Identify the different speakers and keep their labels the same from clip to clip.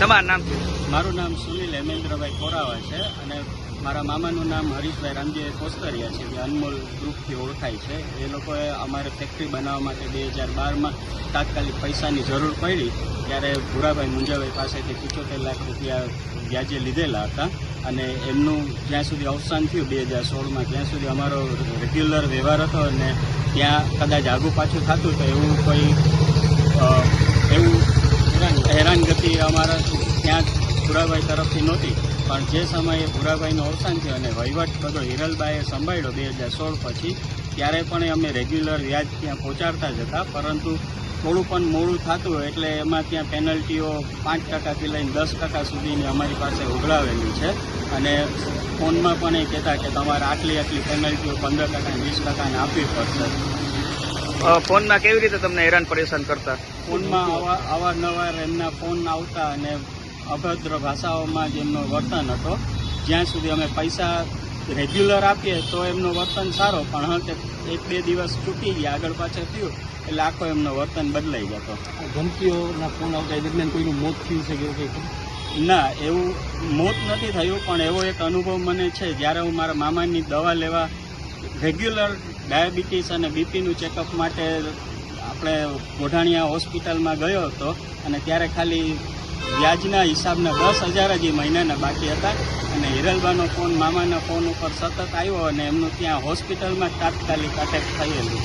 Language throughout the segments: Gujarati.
Speaker 1: તમારું નામ
Speaker 2: મારું નામ સુનિલ હેમેન્દ્રભાઈ કોરાવા છે અને મારા મામાનું નામ હરીશભાઈ રામજી કોસ્તરિયા છે, જે અનમોલ ગ્રુપથી ઓળખાય છે. એ લોકોએ અમારે ફેક્ટરી બનાવવા માટે બે હજાર બારમાં તાત્કાલિક પૈસાની જરૂર પડી, ત્યારે ભૂરાભાઈ મુંજાભાઈ પાસેથી પંચોતેર લાખ રૂપિયા વ્યાજે લીધેલા હતા અને એમનું જ્યાં સુધી અવસાન થયું બે હજાર સોળમાં, ત્યાં સુધી અમારો રેગ્યુલર વ્યવહાર હતો અને ત્યાં કદાચ આગુ પાછું થતું તો એવું કોઈ અ, એવું હેરાનગતિ અમારા ત્યાં ભૂરાભાઈ તરફથી નહોતી. પણ જે સમયે ભૂરાભાઈનું અવસાન થયું અને વહીવટ બધો હિરલબાઈએ સંભાળ્યો બે હજાર સોળ પછી, ત્યારે પણ અમે રેગ્યુલર વ્યાજ ત્યાં પહોંચાડતા જ હતા. પરંતુ થોડું પણ મોડું થતું એટલે એમાં ત્યાં પેનલ્ટીઓ પાંચ ટકાથી લઈને દસ ટકા સુધીની અમારી પાસે ઉઘરાવેલી છે. અને ફોનમાં પણ એ કહેતા કે તમારે આટલી આટલી પેનલ્ટીઓ પંદર ટકા વીસ ટકાને આપવી પડશે.
Speaker 1: ફોનમાં કેવી રીતે તમને હેરાન પરેશાન કરતા?
Speaker 2: ફોનમાં અવા અવારનવાર એમના ફોન આવતા અને અભદ્ર ભાષાઓમાં જ એમનો વર્તન હતો. જ્યાં સુધી અમે પૈસા રેગ્યુલર આપીએ તો એમનો વર્તન સારો પણ હા એક બે દિવસ ચૂકી ગયા આગળ પાછળ થયું એટલે આખો એમનો વર્તન બદલાઈ જતો.
Speaker 3: ધમકીઓના ફોન આવતા એ દરમિયાન કોઈનું મોત થયું છે કે કંઈ
Speaker 2: ના એવું મોત નથી થયું પણ એવો એક અનુભવ મને છે જ્યારે હું મારા મામાની દવા લેવા રેગ્યુલર ડાયાબિટીસ અને બીપીનું ચેકઅપ માટે આપણે ગોઢાણિયા હોસ્પિટલમાં ગયો હતો અને ત્યારે ખાલી વ્યાજના હિસાબના દસ હજાર જ એ મહિનાના બાકી હતા અને હિરલબાનો ફોન મામાના ફોન ઉપર સતત આવ્યો અને એમનું ત્યાં હોસ્પિટલમાં જ તાત્કાલિક અટેક થયેલું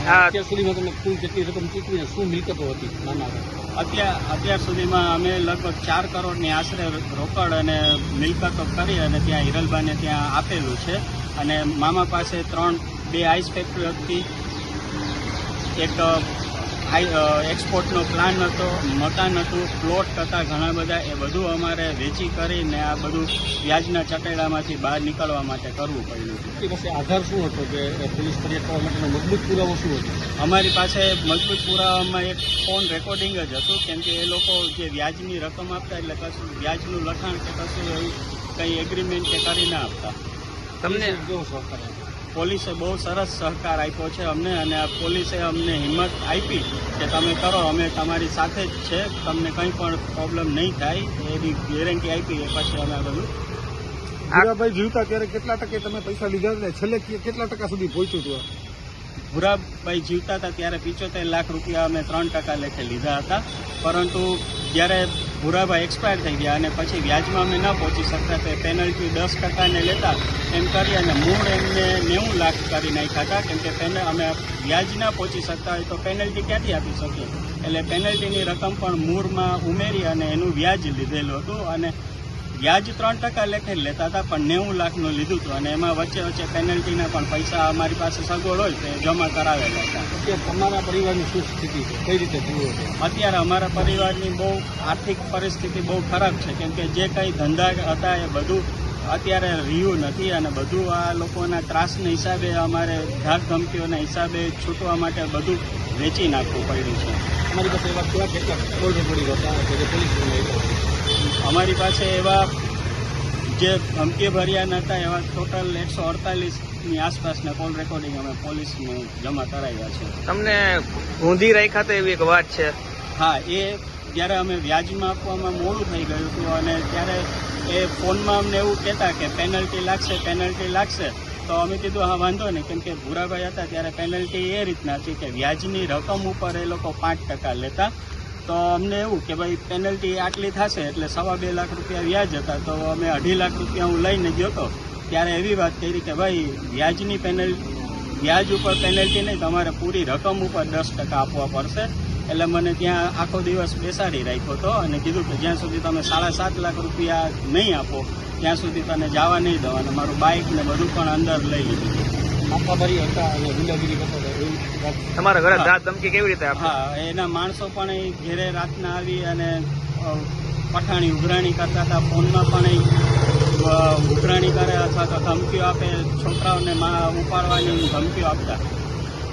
Speaker 1: હા.
Speaker 3: અત્યાર સુધીમાં તમે કુલ કેટલી રકમ ચૂકવીને શું મિલકતો હતી નાના
Speaker 2: અત્યાર અત્યાર સુધીમાં અમે લગભગ ચાર કરોડની આશરે રોકડ અને મિલકતો કરી અને ત્યાં હિરલબાને ત્યાં આપેલું છે. અને મામા પાસે ત્રણ, બે આઈસ ફેક્ટરી હતી. એક એક્સપોર્ટનો પ્લાન હતો મકાન હતું પ્લોટ હતા ઘણા બધા એ બધું અમારે વેચી કરીને આ બધું વ્યાજના ચટેડામાંથી બહાર નીકળવા માટે કરવું પડ્યું
Speaker 3: પાસે આધાર શું હતો કે એ પોલીસ ફરિયાદ કરવા માટેનો મજબૂત પુરાવો શું હતો?
Speaker 2: અમારી પાસે મજબૂત પુરાવામાં એક ફોન રેકોર્ડિંગ જ હતું કેમ કે એ લોકો જે વ્યાજની રકમ આપતા એટલે કશું વ્યાજનું લખાણ કે કશું એવું કંઈ એગ્રીમેન્ટ કે કરી ના આપતા.
Speaker 1: તમને
Speaker 3: જો સહકાર?
Speaker 2: પોલીસે બહુ સરસ સહકાર આપ્યો છે અમને અને આ પોલીસે અમને હિંમત આપી કે તમે કરો અમે તમારી સાથે જ છે તમને કંઈ પણ પ્રોબ્લેમ નહીં થાય એની ગેરંટી આપી એ પછી અમે આ બધું
Speaker 4: ભૂરાભાઈ જીવતા ત્યારે કેટલા ટકે તમે પૈસા લીધા હતા છેલ્લે કેટલા ટકા સુધી પહોંચ્યું હતું?
Speaker 2: ભૂરાભાઈ જીવતા હતા ત્યારે પિચોતેર લાખ રૂપિયા અમે ત્રણ ટકા લેખે લીધા હતા પરંતુ જ્યારે ભૂરાભાઈ એક્સપાયર થઈ ગયા અને પછી વ્યાજમાં અમે ન પહોંચી શકતા તો પેનલ્ટી દસ ટકાને લેતા એમ કરી અને મૂળ એમને નેવું લાખ કરી નાખ્યા હતા. કેમ કે પેન, અમે વ્યાજ ના પહોંચી શકતા હોય તો પેનલ્ટી ક્યાંથી આપી શકીએ? એટલે પેનલ્ટીની રકમ પણ મૂળમાં ઉમેરી અને એનું વ્યાજ લીધેલું હતું અને વ્યાજ ત્રણ ટકા લેખે લેતા હતા પણ નેવું લાખનું લીધું હતું. અને એમાં વચ્ચે વચ્ચે પેનલ્ટીના પણ પૈસા અમારી પાસે સગવડ હોય તો એ જમા કરાવેલા હતા.
Speaker 3: તમારા પરિવારની શું સ્થિતિ છે? કઈ રીતે જુઓ છો?
Speaker 2: અત્યારે અમારા પરિવારની બહુ આર્થિક પરિસ્થિતિ બહુ ખરાબ છે કેમ કે જે કંઈ ધંધા હતા એ બધું અત્યારે રહ્યું નથી અને બધું આ લોકોના ત્રાસના હિસાબે અમારે ધાક ધમકીઓના હિસાબે છૂટવા માટે બધું વેચી નાખવું પડ્યું છે.
Speaker 3: અમારી પાસે એવા કેવા કેટલા કોલ રેકોર્ડિંગ હતા કે પોલીસ
Speaker 2: અમારી પાસે એવા જે ધમકી ભર્યા નહોતા એવા ટોટલ એકસો અડતાલીસની આસપાસના કોલ રેકોર્ડિંગ અમે પોલીસને જમા કરાવ્યા છે.
Speaker 1: તમને ઊંધી રાખ્યા તો એવી એક વાત છે?
Speaker 2: હા એ જ્યારે અમે વ્યાજમાં આપવામાં મોડું થઈ ગયું હતું અને ત્યારે એ ફોનમાં અમને એવું કહેતા કે પેનલ્ટી લાગશે પેનલ્ટી લાગશે. તો અમે કીધું હા વાંધો નહીં. કેમ કે ભૂરાભાઈ હતા ત્યારે પેનલ્ટી એ રીતના હતી કે વ્યાજની રકમ ઉપર એ લોકો પાંચ ટકા લેતા તો અમને એવું કે ભાઈ પેનલ્ટી આટલી થશે એટલે સવા બે લાખ રૂપિયા વ્યાજ હતા, તો અમે અઢી લાખ રૂપિયા હું લઈને ગયો હતો ત્યારે એવી વાત કરી કે ભાઈ, વ્યાજની પેનલ વ્યાજ ઉપર પેનલ્ટી નહીં, તમારે પૂરી રકમ ઉપર દસ ટકા આપવા પડશે. એટલે મને ત્યાં આખો દિવસ બેસાડી રાખ્યો હતો અને કીધું કે જ્યાં સુધી તમે સાડા સાત લાખ રૂપિયા નહીં આપો, ત્યાં સુધી તને જવા નહીં દો અને મારું બાઇક ને બધું પણ અંદર લઈ લીધું.
Speaker 3: માથાભારી હતા અને ગુંડાગીરી કરતા હતા એવી
Speaker 1: તમારા ઘરે દાંત ધમકી કેવી રીતે
Speaker 2: હા એના માણસો પણ ઘેરે રાતના આવી અને પઠાણી ઉઘરાણી કરતા હતા ફોનમાં પણ ઉઘરાણી કરે અથવા તો ધમકીઓ આપે છોકરાઓને મા ઉપાડવાની ધમકીઓ આપતા.